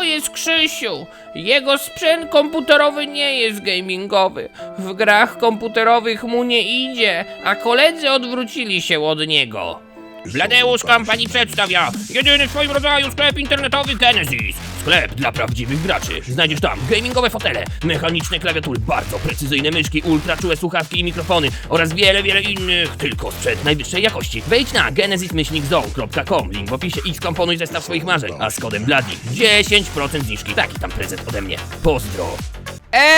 To jest Krzysiu. Jego sprzęt komputerowy nie jest gamingowy. W grach komputerowych mu nie idzie, a koledzy odwrócili się od niego. Bladeusz Company przedstawia jedyny w swoim rodzaju sklep internetowy Genesis. Sklep dla prawdziwych graczy. Znajdziesz tam gamingowe fotele, mechaniczne klawiatury, bardzo precyzyjne myszki, ultra czułe słuchawki i mikrofony oraz wiele, wiele innych, tylko sprzęt najwyższej jakości. Wejdź na genesis-zone.com, link w opisie i skomponuj zestaw swoich marzeń, a z kodem BLADI 10% zniżki. Taki tam prezent ode mnie. Pozdro. Elo,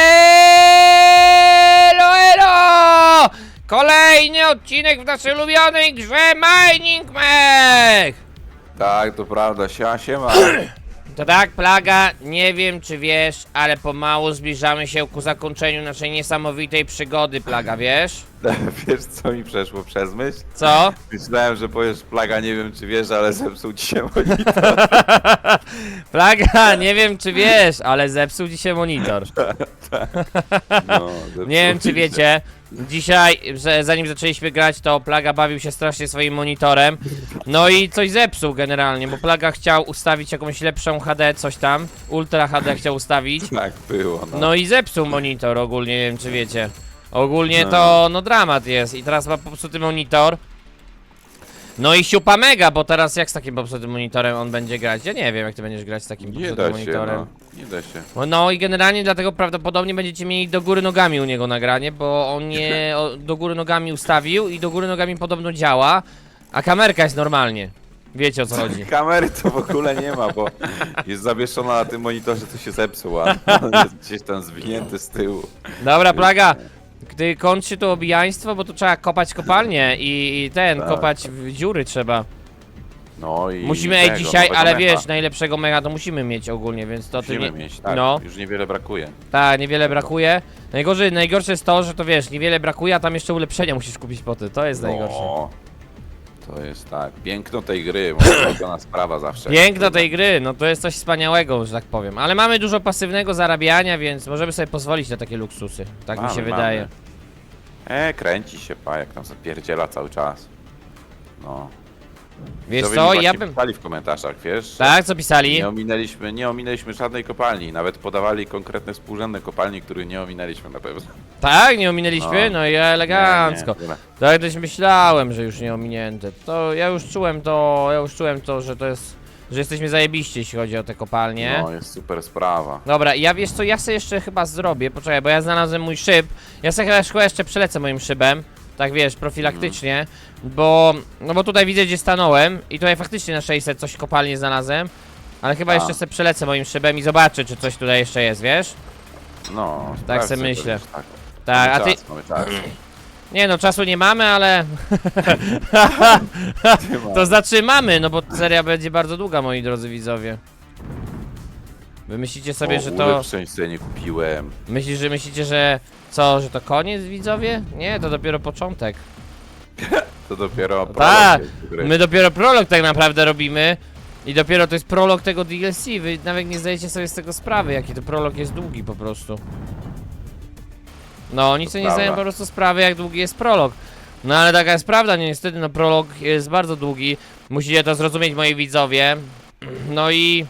elo! Kolejny odcinek w naszej ulubionej grze Mining Mech! Tak, to prawda, siema, siema. To tak, Plaga, nie wiem czy wiesz, ale pomału zbliżamy się ku zakończeniu naszej niesamowitej przygody, Plaga, wiesz? Wiesz co mi przeszło przez myśl? Co? Myślałem, że powiesz plaga, nie wiem czy wiesz, ale zepsuł ci się monitor. Plaga, nie wiem czy wiesz, ale zepsuł dzisiaj monitor. No, zepsuł Nie wiem ci czy się. wiecie, dzisiaj, że zanim zaczęliśmy grać, to Plaga bawił się strasznie swoim monitorem. No i coś zepsuł generalnie, bo Plaga chciał ustawić jakąś lepszą HD, coś tam. Ultra HD chciał ustawić. Tak było, no. No i zepsuł monitor ogólnie, nie wiem czy wiecie. Ogólnie No. to, no dramat jest i teraz ma popsuty monitor. No i siupa mega, bo teraz jak z takim popsutym monitorem on będzie grać? Ja nie wiem jak ty będziesz grać z takim Nie popsutym da się, monitorem. no. Nie da się. No, no i generalnie dlatego prawdopodobnie będziecie mieli do góry nogami u niego nagranie, bo on nie o, do góry nogami ustawił i do góry nogami podobno działa, a kamerka jest normalnie. Wiecie o co chodzi. Kamery to w ogóle nie ma, bo jest zawieszona na tym monitorze, co się zepsuł, a on jest gdzieś tam zwinięty z tyłu. Dobra, plaga. Gdy kończy to obijaństwo, bo tu trzeba kopać kopalnię i, i ten, Tak. kopać w dziury trzeba. No i Musimy ej tego, dzisiaj, nowego ale mecha. wiesz, najlepszego mecha to musimy mieć ogólnie, więc to ty Musimy nie... mieć, tak. No, Już niewiele brakuje. tak, niewiele brakuje. Najgorzej, najgorsze jest to, że to wiesz, niewiele brakuje, a tam jeszcze ulepszenia musisz kupić po ty. To jest najgorsze. No, to jest tak. Piękno tej gry, ulubiona sprawa zawsze. Piękno tej gry, no to jest coś wspaniałego, że tak powiem. Ale mamy dużo pasywnego zarabiania, więc możemy sobie pozwolić na takie luksusy. Tak mi Mamy, się mamy. wydaje. E, kręci się pa, jak tam zapierdziela cały czas. No. Wiesz mi co, właśnie ja bym... pisali w komentarzach, wiesz? że Tak, co pisali? Nie ominęliśmy, nie ominęliśmy żadnej kopalni, nawet podawali konkretne współrzędne kopalni, których nie ominęliśmy na pewno. Tak, nie ominęliśmy? No. No i elegancko. Nie, nie, Tak też myślałem, że już nie ominięte. To ja już czułem to, ja już czułem to, że to jest, że jesteśmy zajebiści, jeśli chodzi o te kopalnie. No, jest super sprawa. Dobra, ja wiesz co, ja sobie jeszcze chyba zrobię, poczekaj, bo ja znalazłem mój szyb. Ja sobie chyba jeszcze przelecę moim szybem. Tak wiesz, profilaktycznie, bo, no bo tutaj widzę gdzie stanąłem i tutaj faktycznie na 600 coś kopalnie znalazłem. Ale chyba A. jeszcze sobie przelecę moim szybem i zobaczę, czy coś tutaj jeszcze jest, wiesz? No, Tak sprawdź se sobie, myślę. Tak, Tak, a mamy ty... czas, mamy czas. Nie no, czasu nie mamy, ale... To zatrzymamy, no bo seria będzie bardzo długa, moi drodzy widzowie. Wy myślicie sobie, że to... ulepszeń sobie nie kupiłem. Myślisz, że myślicie, że... Co, że to koniec, widzowie? Nie, to dopiero początek. To dopiero tak, prolog jest do gry. My dopiero prolog tak naprawdę robimy. I dopiero to jest prolog tego DLC. Wy nawet nie zdajecie sobie z tego sprawy, jaki to prolog jest długi po prostu. No, oni To sobie nie zdają prawda. po prostu sprawy, jak długi jest prolog. No ale taka jest prawda, no niestety, no prolog jest bardzo długi. Musicie to zrozumieć, moi widzowie. No i...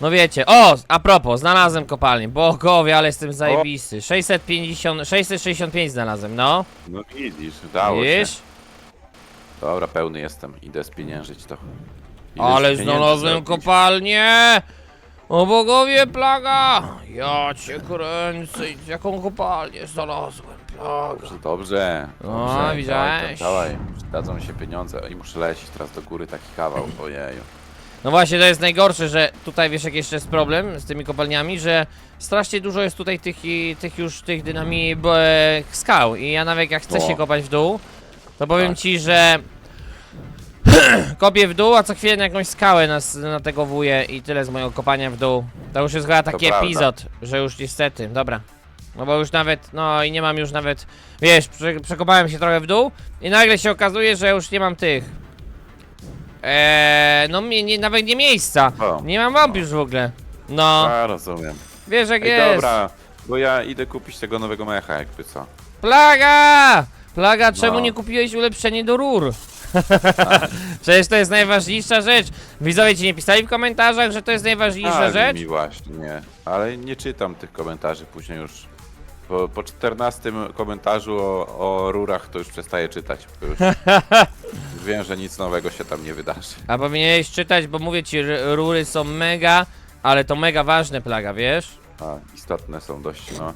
No wiecie, o, a propos, znalazłem kopalnię, bogowie, ale jestem zajebisty. 650, 665 znalazłem, no. No widzisz, dało się. Wiesz? Dobra, pełny jestem. Idę spieniężyć to. Ale pieniędzy znalazłem zrobić. kopalnię! O bogowie, plaga! Ja cię kręcę, jaką kopalnię znalazłem, plaga. Dobrze, dobrze. No, dobrze. widziałeś? Dawaj, dawaj. Przydadzą mi się pieniądze. I muszę lecieć teraz do góry taki kawał, ojeju. No właśnie, to jest najgorsze, że tutaj wiesz jaki jeszcze jest problem z tymi kopalniami, że strasznie dużo jest tutaj tych, i, tych już tych dynami e, skał i ja nawet jak chcę O. się kopać w dół, to powiem Tak. ci, że kopię w dół, a co chwilę na jakąś skałę nas, na tego wuję i tyle z mojego kopania w dół. To już jest chyba taki prawda. epizod, że już niestety, dobra. No bo już nawet, no i nie mam już nawet, wiesz, prze, przekopałem się trochę w dół i nagle się okazuje, że już nie mam tych. Eee, no nie, nawet nie miejsca. O. Nie mam już w ogóle. No, A, rozumiem. wiesz jak Ej, jest. dobra, bo ja idę kupić tego nowego mecha, jakby co. Plaga! Plaga, czemu No. nie kupiłeś ulepszenie do rur? Przecież to jest najważniejsza rzecz. Widzowie ci nie pisali w komentarzach, że to jest najważniejsza Ale rzecz? mi właśnie, nie. Ale nie czytam tych komentarzy później już. Po, po 14 komentarzu o, o rurach to już przestaję czytać. Bo już wiem, że nic nowego się tam nie wydarzy. A powinieneś czytać, bo mówię ci, r- rury są mega, ale to mega ważne plaga, wiesz? A, istotne są dość, no.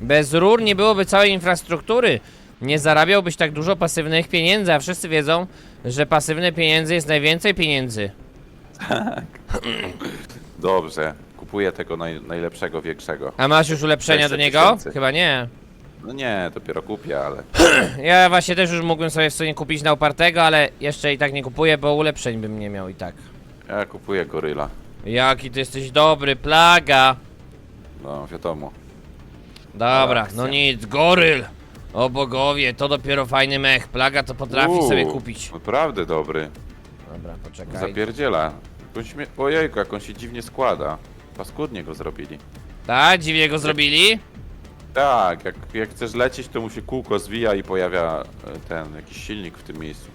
Bez rur nie byłoby całej infrastruktury. Nie zarabiałbyś tak dużo pasywnych pieniędzy, a wszyscy wiedzą, że pasywne pieniędzy jest najwięcej pieniędzy. Dobrze, kupuję tego naj, najlepszego, większego. A masz już ulepszenia 600 do niego? tysięcy. Chyba nie. No nie, dopiero kupię, ale Ja właśnie też już mógłbym sobie w sumie kupić na upartego, ale jeszcze i tak nie kupuję, bo ulepszeń bym nie miał i tak. ja kupuję goryla. Jaki ty jesteś dobry, plaga. No, wiadomo. Dobra, Akcja. no nic, goryl. O bogowie, to dopiero fajny mech. Plaga to potrafi Uuu, sobie kupić. Naprawdę dobry. Dobra, poczekaj. Zapierdziela. Jak on śmie... Ojejku, jak on się dziwnie składa. Paskudnie go zrobili. Tak, dziwnie go zrobili? Tak, jak, jak chcesz lecieć, to mu się kółko zwija i pojawia e, ten, jakiś silnik w tym miejscu.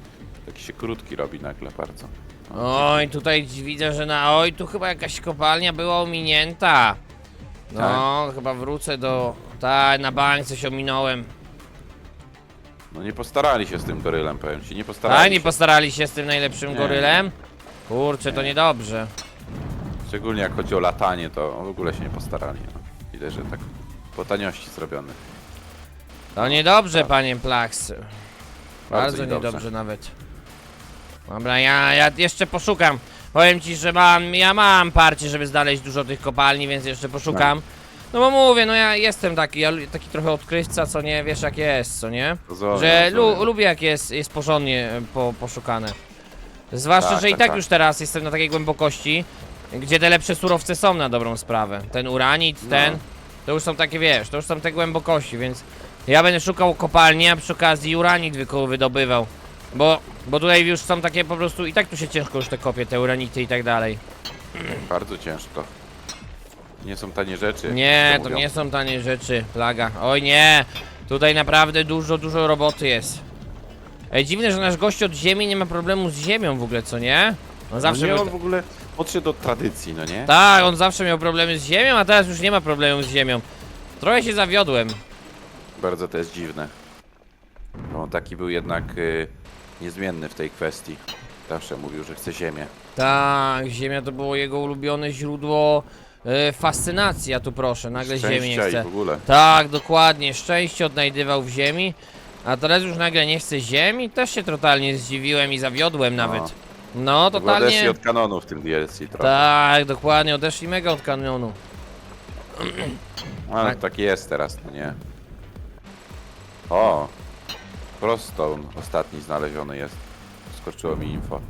Taki się krótki robi nagle bardzo. Oj, tutaj widzę, że na oj, tu chyba jakaś kopalnia była ominięta. No, chyba wrócę do... Tak, na bank coś ominąłem. No nie postarali się z tym gorylem, powiem ci, nie postarali Tak, nie się. postarali się z tym najlepszym Nie. gorylem? Kurczę, to niedobrze. Szczególnie jak chodzi o latanie, to w ogóle się nie postarali. No. Widać, że tak po taniości zrobiony. To niedobrze, panie Plax. Bardzo niedobrze. niedobrze nawet. Dobra, ja, ja jeszcze poszukam. Powiem ci, że mam, ja mam parcie, żeby znaleźć dużo tych kopalni, więc jeszcze poszukam. No bo mówię, no ja jestem taki, ja lu- taki trochę odkrywca, co nie, wiesz jak jest, co nie? Rozumiem, Że lu, rozumiem. lubię jak jest, jest porządnie e, po, poszukane. Zwłaszcza, Tak, że i tak, tak tak. już teraz jestem na takiej głębokości, gdzie te lepsze surowce są na dobrą sprawę. Ten uranit, No. ten, to już są takie, wiesz, to już są te głębokości, więc ja będę szukał kopalni, a przy okazji uranit wyko- wydobywał. Bo, bo tutaj już są takie po prostu, i tak tu się ciężko już te kopie, te uranity i tak dalej. Bardzo ciężko. Nie są tanie rzeczy. Nie, to nie są tanie rzeczy, plaga. Oj nie, tutaj naprawdę dużo, dużo roboty jest. Ej, dziwne, że nasz gość od ziemi nie ma problemu z ziemią w ogóle, co nie? On zawsze no nie, był... on w ogóle podszedł do tradycji, no nie? Tak, on zawsze miał problemy z ziemią, a teraz już nie ma problemu z ziemią. Trochę się zawiodłem. Bardzo to jest dziwne. Bo on taki był jednak y, niezmienny w tej kwestii. Zawsze mówił, że chce ziemię. Tak, ziemia to było jego ulubione źródło e, fascynacji, a tu proszę, nagle ziemi nie Szczęścia i chce. w ogóle. Tak, dokładnie, szczęście odnajdywał w ziemi, a teraz już nagle nie chce ziemi? Też się totalnie zdziwiłem i zawiodłem nawet. No, totalnie. odeszli od kanonu w tym DLC trochę. Tak, dokładnie, odeszli mega od kanonu. Ale tak. tak jest teraz, no nie? O! Froststone ostatni znaleziony jest. Skoczyło mi info.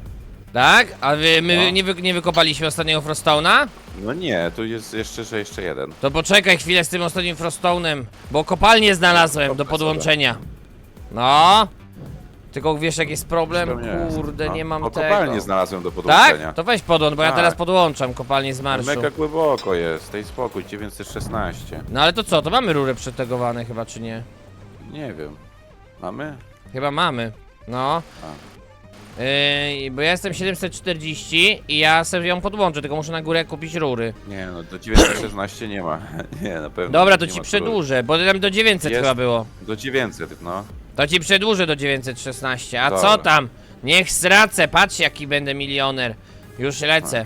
Tak? A wy, my No. nie, wy, nie wykopaliśmy ostatniego Froststone'a? No nie, tu jest jeszcze, że jeszcze jeden. To poczekaj chwilę z tym ostatnim Froststone'em, bo kopalnię znalazłem do podłączenia. No. Tylko wiesz jaki jest problem? Kurde, No, nie mam bo tego. kopalnię znalazłem do podłączenia. Tak? To weź podłącz, bo ja Tak. teraz podłączam kopalnię z marszu. Mega głęboko jest, daj spokój, 916. No ale to co, to mamy rury przetegowane chyba, czy nie? Nie wiem. Mamy? Chyba mamy. No. Yy, bo ja jestem 740 i ja sobie ją podłączę, tylko muszę na górę kupić rury. Nie no, do 916 nie ma. Nie, na pewno. Dobra, to nie ci ma przedłużę, bo tam do 900 Jest. chyba było. Do 900, no. To ci przedłużę do 916. A Dobra. co tam? Niech stracę, patrz jaki będę milioner. Już lecę.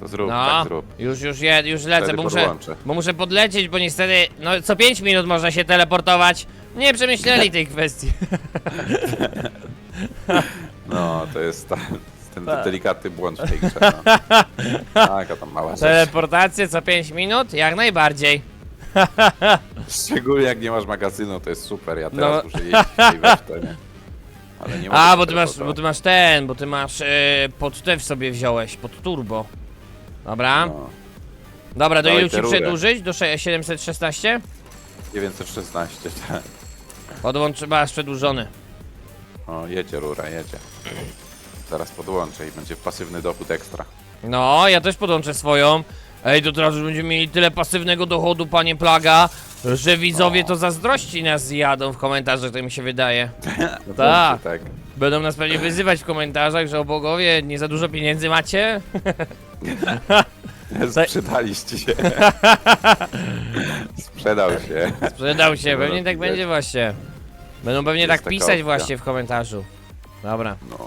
To zrób, No, tak zrób. już, już, je, już lecę, Wtedy bo muszę, podłączę. bo muszę podlecieć, bo niestety, no co 5 minut można się teleportować. Nie przemyśleli tej kwestii. No, to jest ta, ten Tak. delikatny błąd w tej grze. No. Taka tam mała rzecz. Teleportację co 5 minut? Jak najbardziej. Szczególnie jak nie masz magazynu, to jest super. Ja No. teraz muszę jeździć w tej wesztenie. Ale nie mogę A, bo ty masz, bo ty masz ten, bo ty masz e, pod te w sobie wziąłeś, pod turbo. Dobra, No, dobra, do Dawaj ilu tę ci rurę. przedłużyć? Do sze- 716? 916, tak. Podłącz, masz przedłużony. O, jedzie rura, jedzie. Zaraz podłączę i będzie pasywny dochód ekstra. No, ja też podłączę swoją. Ej, to teraz już będziemy mieli tyle pasywnego dochodu, panie Plaga, że widzowie to zazdrości nas jadą w komentarzach, to mi się wydaje. No Tak. tak. Będą nas pewnie wyzywać w komentarzach, że o bogowie, nie za dużo pieniędzy macie? Sprzedaliście się. Sprzedał się. Sprzedał się, pewnie tak będzie właśnie. Będą pewnie Jest tak taka pisać opcja. właśnie w komentarzu. Dobra, No.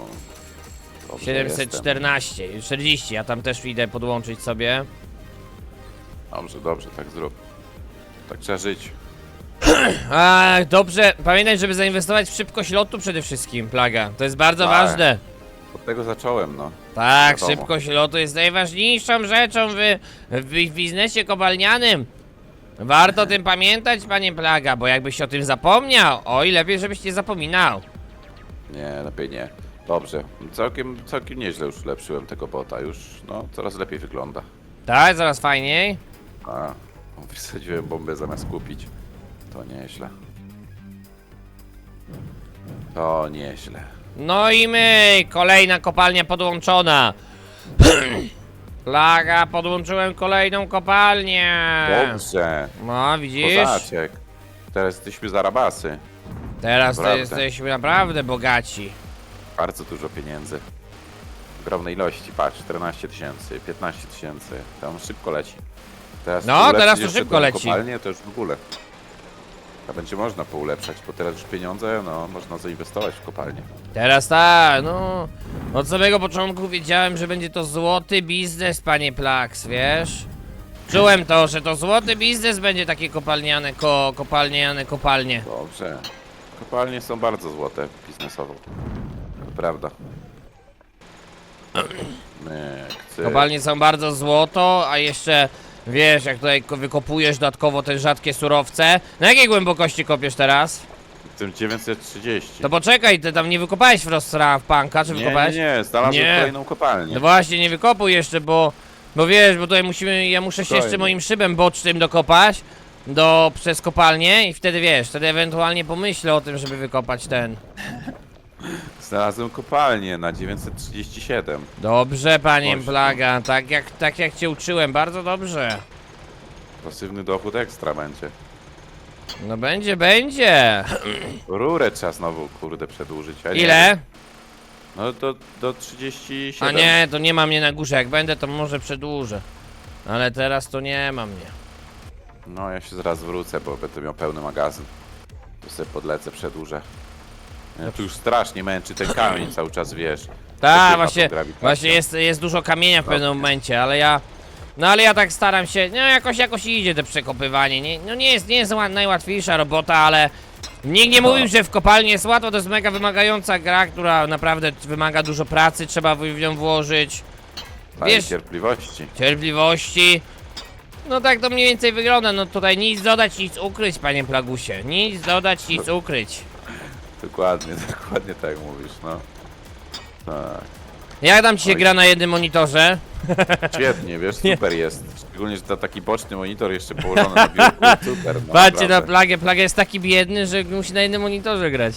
Dobrze jestem. 714, 40, ja tam też idę podłączyć sobie. Dobrze, dobrze, tak zrób. Tak trzeba żyć. A, dobrze, pamiętaj, żeby zainwestować w szybkość lotu przede wszystkim, plaga. To jest bardzo Tak. ważne. Od tego zacząłem, no. Tak, Wiadomo. szybkość lotu jest najważniejszą rzeczą w, w, biznesie kopalnianym. Warto o tym pamiętać, panie Plaga, bo jakbyś o tym zapomniał, oj, lepiej żebyś nie zapominał. Nie, lepiej nie. Dobrze. Całkiem, całkiem nieźle już ulepszyłem tego bota. Już, no, coraz lepiej wygląda. Tak, zaraz fajniej. A, wysadziłem bombę zamiast kupić. To nieźle. To nieźle. No i my, kolejna kopalnia podłączona. Plaga, podłączyłem kolejną kopalnię. Dobrze. No, widzisz? Kozaczek. Teraz jesteśmy zarabasy. Teraz to Naprawdę. jesteśmy naprawdę bogaci. Bardzo dużo pieniędzy. Ogromnej ilości, patrz, 14 tysięcy, 15 tysięcy. Tam szybko leci. Teraz No, teraz to jeszcze szybko tą leci. Kopalnię to już w ogóle. A będzie można poulepszać, bo teraz już pieniądze, no, można zainwestować w kopalnię. Teraz tak, no. Od samego początku wiedziałem, że będzie to złoty biznes, panie Plax, wiesz? Czułem to, że to złoty biznes będzie takie kopalniane, ko, kopalniane kopalnie. Dobrze. Kopalnie są bardzo złote biznesowo. To prawda. My, chcę... Kopalnie są bardzo złoto, a jeszcze wiesz, jak tutaj ko- wykopujesz dodatkowo te rzadkie surowce. Na jakiej głębokości kopiesz teraz? Tym 930. To poczekaj, ty tam nie wykopałeś Frostra w panka, czy nie, nie, wykopałeś? nie, znalazłem Nie. kolejną kopalnię. No właśnie, nie wykopuj jeszcze, bo. Bo wiesz, bo tutaj musimy. Ja muszę się Spokojnie. jeszcze moim szybem bocznym dokopać. Do przez kopalnię i wtedy wiesz, wtedy ewentualnie pomyślę o tym, żeby wykopać ten. Znalazłem kopalnię na 937. Dobrze, panie Właśnie. Plaga, tak jak, tak jak cię uczyłem, bardzo dobrze. Pasywny dochód ekstra będzie. No będzie, będzie. Rurę trzeba znowu, kurde, przedłużyć. a nie- Ile? No do, do 37. A nie, to nie ma mnie na górze. Jak będę, to może przedłużę. Ale teraz to nie ma mnie. No ja się zaraz wrócę, bo będę miał pełny magazyn. To sobie podlecę, przedłużę. Ja, tu już strasznie męczy ten kamień cały czas, wiesz. Tak, właśnie, właśnie jest, jest dużo kamienia w pewnym momencie, ale ja... No ale ja tak staram się, no jakoś, jakoś idzie to przekopywanie, nie, no nie jest, nie jest ła- najłatwiejsza robota, ale... Nikt nie No. mówił, że w kopalni jest łatwo, to jest mega wymagająca gra, która naprawdę wymaga dużo pracy, trzeba w nią włożyć, wiesz- cierpliwości. cierpliwości. No tak to mniej więcej wygląda, no tutaj nic dodać, nic ukryć, panie Plagusie, nic dodać, nic ukryć. Dokładnie, dokładnie tak mówisz, no. Tak. Jak tam ci się Oj. gra na jednym monitorze? Świetnie, wiesz, super jest. Szczególnie, że to taki boczny monitor jeszcze położony na biurku. Super, no Patrzcie na naprawdę. plagę, plaga jest taki biedny, że musi na jednym monitorze grać.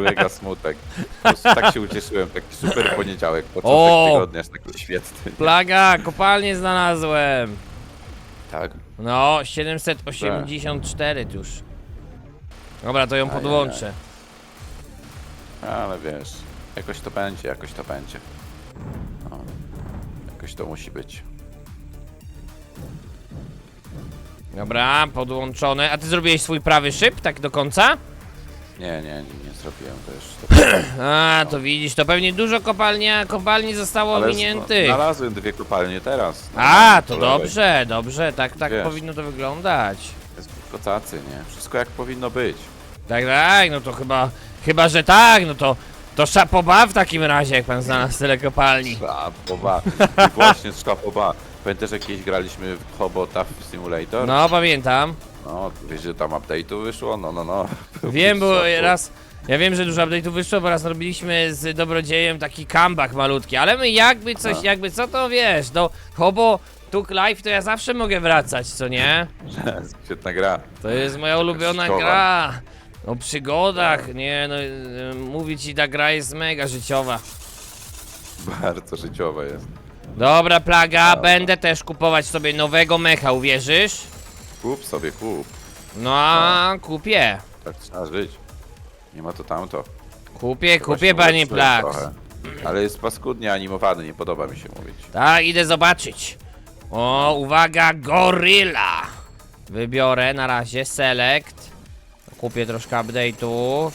Mega smutek. Po prostu tak się ucieszyłem, taki super poniedziałek, początek O! tygodnia, aż taki świetny. Plaga, kopalnię znalazłem. Tak. No, 784 już. Dobra, to ją podłączę. Ale wiesz, jakoś to będzie, jakoś to będzie. No, jakoś to musi być. Dobra, podłączone. A ty zrobiłeś swój prawy szyb, tak do końca? Nie, nie, nie, nie zrobiłem też. To... A, to widzisz, to pewnie dużo kopalnia, kopalni zostało Ale ominiętych. znalazłem dwie kopalnie teraz. no, A, to dobrze, dobrze, tak, tak Wiesz. powinno to wyglądać. Jest kocacy, nie? Wszystko jak powinno być. Tak, tak, no to chyba, chyba, że tak, no to, to szapoba w takim razie, jak pan znalazł tyle kopalni. Szlapoba. I właśnie szlapoba. Pamiętasz, jak kiedyś graliśmy w Hobota Simulator? No, pamiętam. No, wiesz, że tam update'u wyszło? No, no, no. Wiem, bo raz. Ja wiem, że dużo update'ów wyszło, bo raz robiliśmy z Dobrodziejem taki comeback malutki, ale my jakby coś, No. jakby co to wiesz, do Hobo Tuk Live to ja zawsze mogę wracać, co nie? Świetna gra. To jest moja ulubiona życiowa. gra. O przygodach, nie no, y, mówię ci, ta gra jest mega życiowa. Bardzo życiowa jest. Dobra, plaga, będę też kupować sobie nowego mecha, uwierzysz? Kup sobie, kup. No a kupię. Tak trzeba żyć. Nie ma to tamto. Kupię, kupię panie trochę. Ale jest paskudnie animowany, nie podoba mi się mówić. Tak, idę zobaczyć. O, uwaga, goryla. Wybiorę na razie, select. Kupię troszkę update'ów.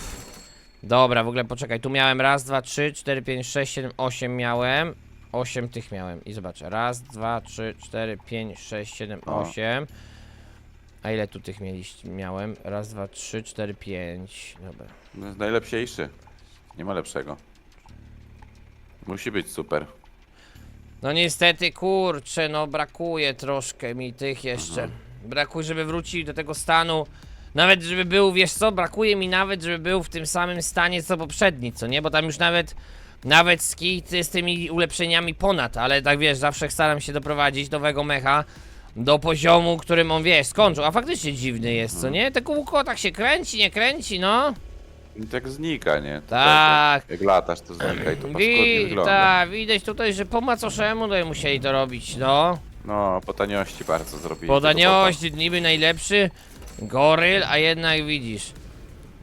Dobra, w ogóle poczekaj, tu miałem raz, dwa, trzy, cztery, pięć, sześć, siedem, osiem miałem. Osiem tych miałem i zobaczę. Raz, dwa, trzy, cztery, pięć, sześć, siedem, O. osiem. A ile tu tych mieliście? Miałem? Raz, dwa, trzy, cztery, pięć. Dobra. No jest najlepsiejszy. Nie ma lepszego. Musi być super. No niestety, kurczę, no brakuje troszkę mi tych jeszcze. Brakuje, żeby wrócił do tego stanu. Nawet żeby był, wiesz co, brakuje mi nawet, żeby był w tym samym stanie co poprzedni, co nie? Bo tam już nawet, nawet skit z tymi ulepszeniami ponad, ale tak wiesz, zawsze staram się doprowadzić nowego mecha do poziomu, którym on, wiesz, skończył. A faktycznie dziwny jest, co nie? Te kółko tak się kręci, nie kręci, no. I tak znika, nie? Tak. Jak latasz, to znika i to paskudnie Wi- wygląda. tak, widać tutaj, że po macoszemu tutaj musieli to robić, no. No, po taniości bardzo zrobili. Po tego taniości niby najlepszy goryl, a jednak widzisz.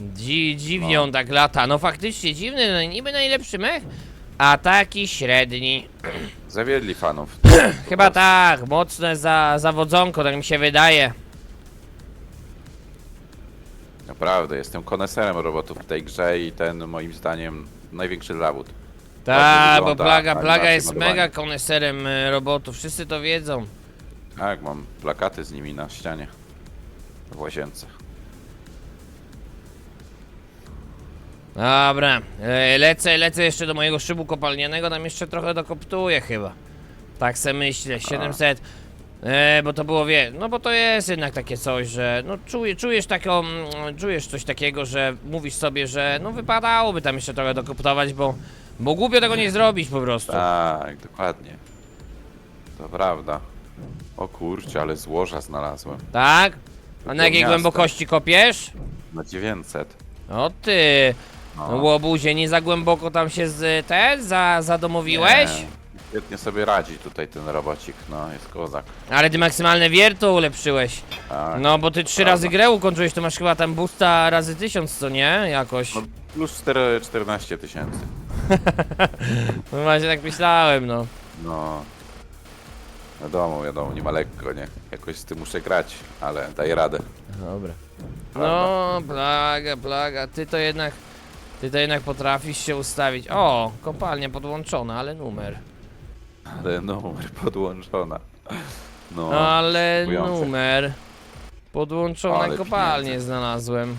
Dzi dziwnie No. on tak lata. No faktycznie dziwny, no niby najlepszy mech, a taki średni. Zawiedli fanów. Chyba tak, mocne za zawodzonko, tak mi się wydaje. Naprawdę, jestem koneserem robotów w tej grze i ten moim zdaniem największy zawód. Tak, bo plaga, plaga jest mega koneserem e, robotów, wszyscy to wiedzą. Tak, mam plakaty z nimi na ścianie. W łazience. Dobra, e, lecę, lecę jeszcze do mojego szybu kopalnianego, tam jeszcze trochę dokoptuję chyba. Tak se myślę, 700. E, bo to było, wie, no bo to jest jednak takie coś, że no czuje, czujesz taką, mm, czujesz coś takiego, że mówisz sobie, że no wypadałoby tam jeszcze trochę dokoptować, bo, bo głupio tego nie zrobić po prostu. Tak, dokładnie. To prawda. O kurczę, ale złoża znalazłem. Tak? A na jakiej miasta. głębokości kopiesz? Na 900. O ty, No. łobuzie, nie za głęboko tam się z, te, za, zadomowiłeś? Nie, Świetnie sobie radzi tutaj ten robocik, no jest kozak. Ale ty maksymalne wierto ulepszyłeś. Tak. No bo ty trzy Prawda. razy grę ukończyłeś, to masz chyba tam boosta razy tysiąc, co nie? Jakoś. No, plus 4, 14 tysięcy. No właśnie tak myślałem, no. No. Wiadomo, wiadomo, nie ma lekko, nie? Jakoś z tym muszę grać, ale daję radę. Dobra. No, plaga, plaga, ty to jednak... Ty to jednak potrafisz się ustawić. O, kopalnia podłączona, ale numer. Ale numer podłączona. No, Ale numer. Ale kopalnię pieniądze. znalazłem.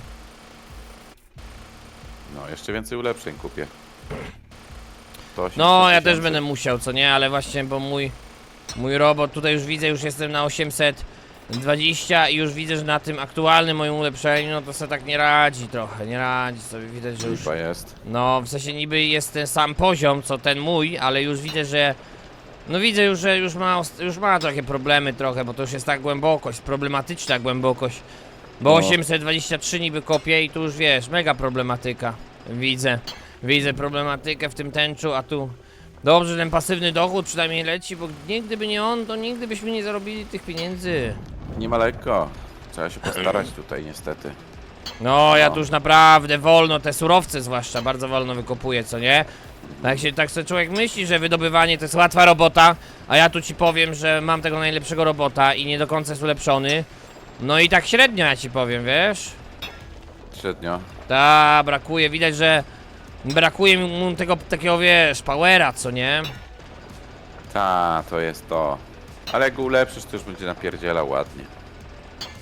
no, jeszcze więcej ulepszeń kupię. To 800 No, ja też tysięcy. będę musiał, co nie? Ale właśnie, bo mój... Mój robot, tutaj już widzę, już jestem na 820 i już widzę, że na tym aktualnym moim ulepszeniu, no to sobie tak nie radzi trochę, nie radzi sobie, widać, że już... Lipa jest. No, w sensie niby jest ten sam poziom, co ten mój, ale już widzę, że... No widzę już, że już ma, już ma takie problemy trochę, bo to już jest ta głębokość, problematyczna głębokość. Bo No. 823 niby kopie i tu już wiesz, mega problematyka. Widzę, widzę problematykę w tym tęczu, a tu... Dobrze, że ten pasywny dochód przynajmniej leci, bo nie, gdyby nie on, to nigdy byśmy nie zarobili tych pieniędzy. Nie ma lekko. Trzeba się postarać tutaj niestety. No, ja No. tu już naprawdę wolno, te surowce zwłaszcza, bardzo wolno wykopuję, co nie? Tak się, tak sobie człowiek myśli, że wydobywanie to jest łatwa robota, a ja tu ci powiem, że mam tego najlepszego robota i nie do końca jest ulepszony. No i tak średnio ja ci powiem, wiesz? Średnio. Ta, brakuje, widać, że brakuje mu tego takiego, wiesz, powera, co nie? Ta, to jest to. Ale jak go ulepszysz, to już będzie napierdzielał ładnie.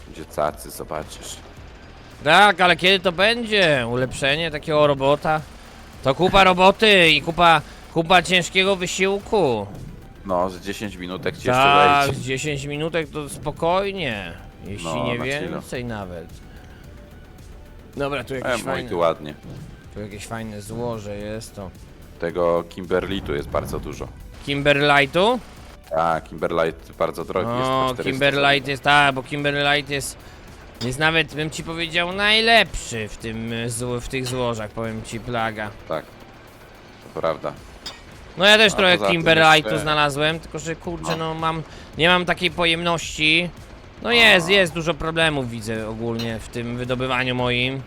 Będzie cacy, zobaczysz. Tak, ale kiedy to będzie? Ulepszenie takiego robota? To kupa roboty i kupa, kupa ciężkiego wysiłku. No, z 10 minutek ci jeszcze Tak, wejdzie. z 10 minutek to spokojnie. Jeśli No, nie na chwilę. więcej nawet. Dobra, tu E, no i fajne, tu ładnie. Tu jakieś fajne złoże jest to. Tego Kimberlitu jest bardzo dużo. Kimberlightu? Tak, Kimberlite bardzo drogi jest. po O, 400 Kimberlight jest, tak, bo Kimberlight jest, jest nawet, bym ci powiedział, najlepszy w tym, zło- w tych złożach, powiem ci, plaga. Tak. To prawda. No ja też A trochę tym Kimberlightu jeszcze- znalazłem, tylko że kurczę, No. no mam, nie mam takiej pojemności, No jest, jest dużo problemów widzę ogólnie w tym wydobywaniu moim.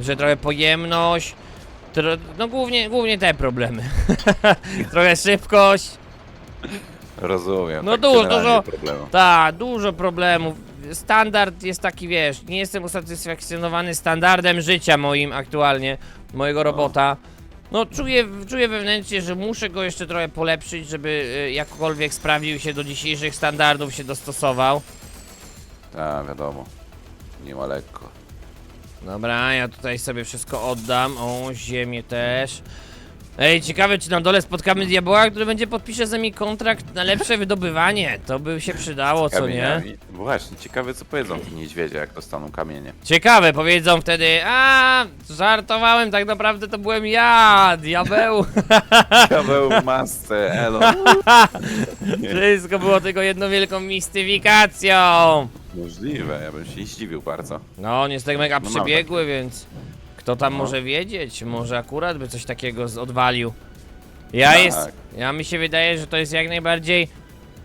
Że trochę pojemność. Tro, no głównie, głównie te problemy. trochę szybkość. Rozumiem. No tak dużo, dużo. Tak, dużo problemów. Standard jest taki, wiesz, nie jestem usatysfakcjonowany standardem życia moim aktualnie, mojego robota. No czuję, czuję wewnętrznie, że muszę go jeszcze trochę polepszyć, żeby y, jakkolwiek sprawdził się do dzisiejszych standardów, się dostosował. Tak, wiadomo. Nie ma lekko. Dobra, ja tutaj sobie wszystko oddam. O, ziemię też. Ej, ciekawe, czy na dole spotkamy diabła, który będzie podpisze ze mi kontrakt na lepsze wydobywanie. To by się przydało, co nie? Kamieniami. Właśnie, ciekawe co powiedzą ci niedźwiedzie, jak dostaną kamienie. Ciekawe, powiedzą wtedy, a żartowałem, tak naprawdę to byłem ja, diabeł. Diabeł w masce, elo. Wszystko było tylko jedną wielką mistyfikacją. Możliwe, ja bym się nie zdziwił bardzo. No, on jest tak mega No, przebiegły, więc kto tam może wiedzieć? Może akurat by coś takiego z- odwalił. Ja Tak. jest, ja mi się wydaje, że to jest jak najbardziej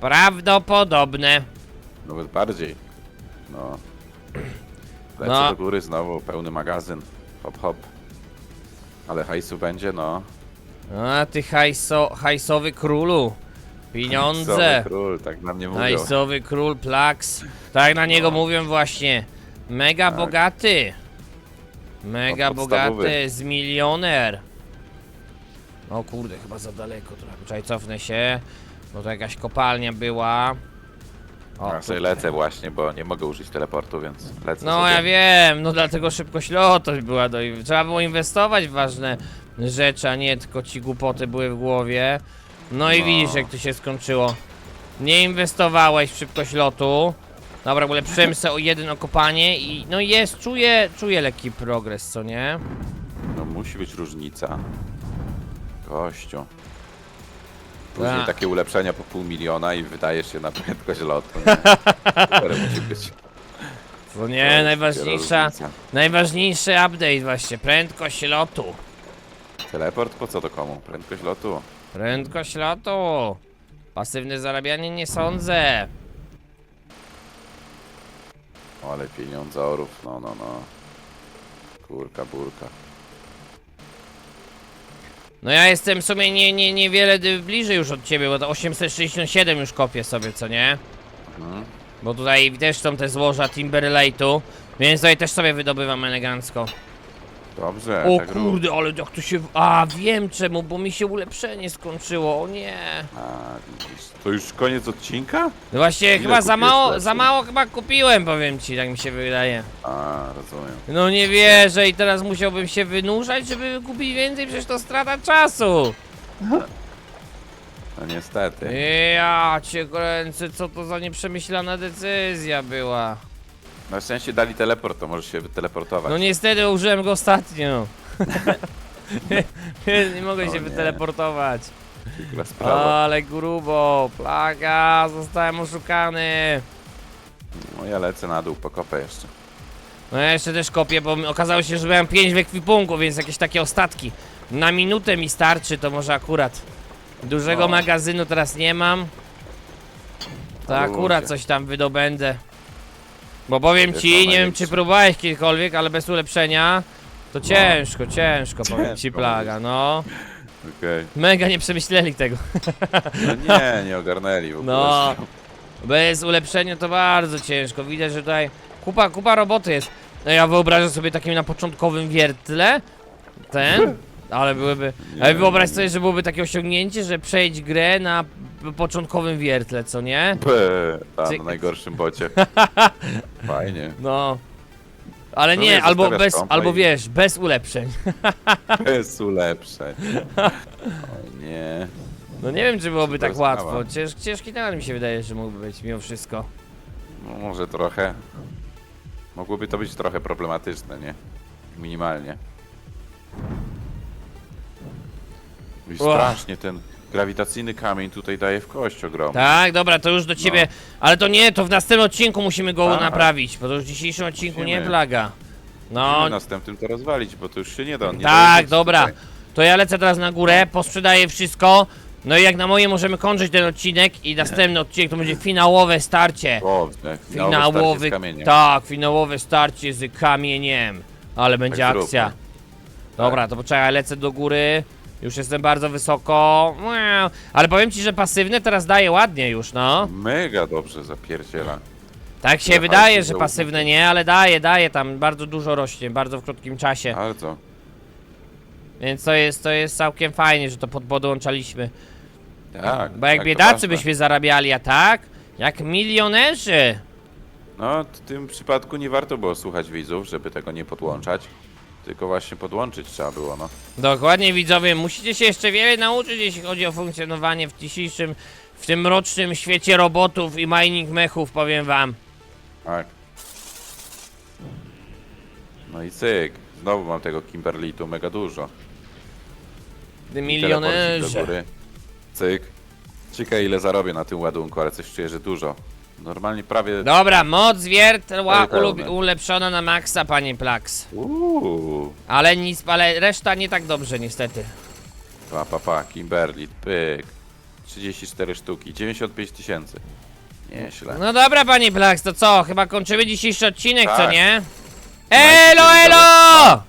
prawdopodobne. Nawet bardziej. No. Lecę No. do góry znowu, pełny magazyn. Hop, hop. Ale hajsu będzie, no. A ty hajso, hajsowy królu. Pieniądze. Sowy król, tak na mnie mówią. Hajsowy król Plax. Tak na niego No. mówią właśnie. Mega Tak. bogaty. Mega No, bogaty, z milioner. O kurde, chyba za daleko trochę. Poczekaj, cofnę się. Bo to jakaś kopalnia była. O, Ja sobie lecę właśnie, bo nie mogę użyć teleportu, więc lecę No sobie. ja wiem, no dlatego szybkość lotu była do... Trzeba było inwestować w ważne rzeczy, a nie tylko ci głupoty były w głowie. No i No. widzisz jak to się skończyło. Nie inwestowałeś w szybkość lotu. Dobra, ulepszyłem sobie o jeden okopanie i no jest, czuję, czuję lekki progres, co nie? No musi być różnica. Gościu. Później Tak. takie ulepszenia po pół miliona i wydajesz się na prędkość lotu. nie? Super musi być. To nie, najważniejsza, różnica. najważniejszy update właśnie, prędkość lotu. Teleport po co to komu? Prędkość lotu. Prędkość lotu. Pasywne zarabianie nie sądzę. Ale pieniądze orów, no, no, no. Kurka, burka. No ja jestem w sumie nie, nie, niewiele dy- bliżej już od ciebie, bo to 867 już kopię sobie, co nie? Mhm. Bo tutaj też są te złoża Timberlate'u, więc tutaj też sobie wydobywam elegancko. Dobrze, O tak rób. kurde, ale jak to się... A, wiem czemu, bo mi się ulepszenie skończyło, o nie. A, widzisz. To już koniec odcinka? No właśnie, Ile chyba za kupiłeś mało, lepszy? za mało chyba kupiłem, powiem ci, tak mi się wydaje. A, rozumiem. No nie wierzę i teraz musiałbym się wynurzać, żeby kupić więcej, przecież to strata czasu. No niestety. Ja cię kręcę, co to za nieprzemyślana decyzja była. Na szczęście dali teleport, to możesz się wyteleportować. No niestety użyłem go ostatnio. nie mogę O się nie. wyteleportować. Przykra sprawa. Ale grubo, plaga, zostałem oszukany. No ja lecę na dół, pokopę jeszcze. No ja jeszcze też kopię, bo mi- okazało się, że miałem 5 w ekwipunku, więc jakieś takie ostatki. Na minutę mi starczy, to może akurat. Dużego No. magazynu teraz nie mam. To akurat coś tam wydobędę. Bo powiem ci, nie wiem czy próbowałeś kiedykolwiek, ale bez ulepszenia to ciężko, ciężko, powiem ci Ciężko plaga, no. Okej. Mega nie przemyśleli tego. No nie, nie ogarnęli w ogóle. No. Bez ulepszenia to bardzo ciężko. Widać, że tutaj kupa, kupa roboty jest. No ja wyobrażam sobie takim na początkowym wiertle. Ten. Ale byłyby. Nie, Ale wyobraź nie. sobie, że byłoby takie osiągnięcie, że przejść grę na początkowym wiertle, co nie? P, tam, Cyk. na najgorszym bocie. Fajnie. No. Ale No nie, wiesz, albo zostawiasz bez, kompa albo i- wiesz, bez ulepszeń. Bez ulepszeń. O nie. No nie wiem, czy byłoby Super tak sprawa. łatwo. Cięż, ciężki temat mi się wydaje, że mógłby być mimo wszystko. No, może trochę. Mogłoby to być trochę problematyczne, nie? Minimalnie. I Ła. strasznie ten grawitacyjny kamień tutaj daje w kość ogromny. Tak, dobra, to już do ciebie. Ale to nie, to w następnym odcinku musimy go Tak. naprawić, bo to już w dzisiejszym odcinku nie Musimy. plaga. No, Musimy następnym to rozwalić, bo to już się nie da. Nie tak, dobra. tutaj. To ja lecę teraz na górę, posprzedaję wszystko No i jak na moje możemy kończyć ten odcinek i następny odcinek to będzie finałowe starcie. Dobrze. Finałowy, z kamieniem. tak, finałowe starcie z kamieniem. Ale będzie Tak zróbmy. akcja. Dobra, to poczekaj, lecę do góry. Już jestem bardzo wysoko. Ale powiem ci, że pasywne teraz daje ładnie już, no. Mega dobrze zapierdziela. Tak się Trochę wydaje, że pasywne nie, ale daje, daje tam bardzo dużo rośnie, bardzo w krótkim czasie. Bardzo. Więc to jest, to jest całkiem fajnie, że to pod podłączaliśmy. Tak. Bo jak tak, to biedacy ważne. byśmy zarabiali, a tak? Jak milionerzy. No, w tym przypadku nie warto było słuchać widzów, żeby tego nie podłączać. Tylko właśnie podłączyć trzeba było, no. Dokładnie widzowie, musicie się jeszcze wiele nauczyć, jeśli chodzi o funkcjonowanie w dzisiejszym, w tym mrocznym świecie robotów i mining mechów, powiem wam. Tak. No i cyk. Znowu mam tego Kimberly tu mega dużo. Ty I teleporcik do milionerzy. góry. Cyk. Ciekawe ile zarobię na tym ładunku, ale coś czuję, że dużo. Normalnie prawie... Dobra, moc pełne. ulub- ulepszona na maksa, panie Plax. Uuu. Ale nic, ale reszta nie tak dobrze niestety. Pa, pa, pa. Kimberly, pyk. 34 sztuki, 95 tysięcy. Nieźle. No dobra, panie Plax, to co? Chyba kończymy dzisiejszy odcinek, co Tak. nie? Elo, elo!